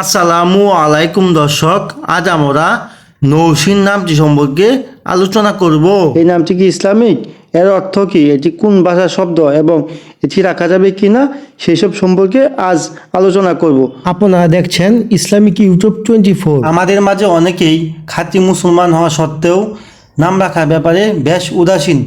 আসসালামু আলাইকুম দর্শক। আজ আমরা নৌসিন নামটি সম্পর্কে আলোচনা করব। এই নামটি কি ইসলামিক? এর অর্থ কি? এটি কোন ভাষার শব্দ এবং এটি রাখা যাবে কিনা সেই সব সম্পর্কে আজ আলোচনা করব। আপনারা দেখছেন ইসলামিক ইউটিউব টোয়েন্টি ফোর। আমাদের মাঝে অনেকেই খাঁটি মুসলমান হওয়া সত্ত্বেও নাম রাখার ব্যাপারে বেশ উদাসীন।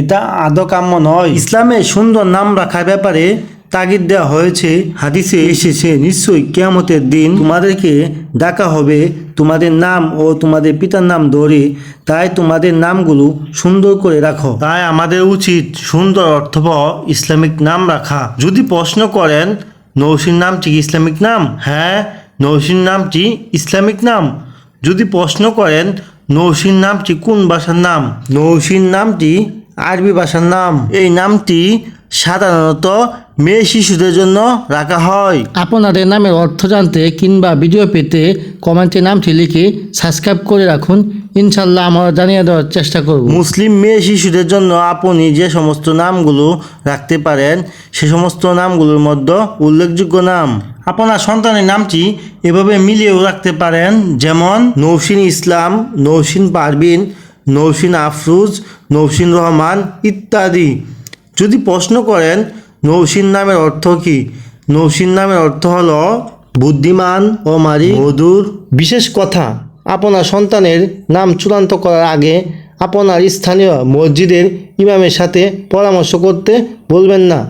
এটা আদৌ কাম্য নয়। ইসলামে সুন্দর নাম রাখার ব্যাপারে তাগিদ দেওয়া হয়েছে হাদিসে এসেছে নিশ্চয়ই কেয়ামতের দিন তোমাদেরকে ডাকা হবে তোমাদের নাম ও তোমাদের পিতার নাম ধরে তাই তোমাদের নামগুলো সুন্দর করে রাখো। তাই আমাদের উচিত সুন্দর অর্থবহ ইসলামিক নাম রাখা। যদি প্রশ্ন করেন নৌসির নামটি ইসলামিক নাম? হ্যাঁ নৌসির নামটি ইসলামিক নাম? যদি প্রশ্ন করেন নৌসির নামটি কোন ভাষার নাম? নৌসির নামটি আরবি ভাষার নাম। এই নামটি সাধারণত মেয়ে শিশুদের জন্য রাখা হয়। আপনাদের নামের অর্থ জানতে কিংবা ভিডিও পেতে কমেন্টে নামটি লিখে সাবস্ক্রাইব করে রাখুন। ইনশাল্লাহ আমরা জানিয়ে দেওয়ার চেষ্টা করব। মুসলিম মেয়ে শিশুদের জন্য আপনি যে সমস্ত নামগুলো রাখতে পারেন সে সমস্ত নামগুলোর মধ্যে উল্লেখযোগ্য নাম। আপনার সন্তানের নামটি এভাবে মিলিয়েও রাখতে পারেন যেমন নৌসিন ইসলাম নৌসিন পারবিন নৌসিন আফরুজ, নৌসিন রহমান ইত্যাদি। যদি প্রশ্ন করেন, নৌসিন নামের অর্থ কি? নৌসিন নামের অর্থ হল বুদ্ধিমান ও মারি মধুর। বিশেষ কথা, আপনার সন্তানের নাম চূড়ান্ত করার আগে আপনার স্থানীয় মসজিদের ইমামের সাথে পরামর্শ করতে বলবেন না।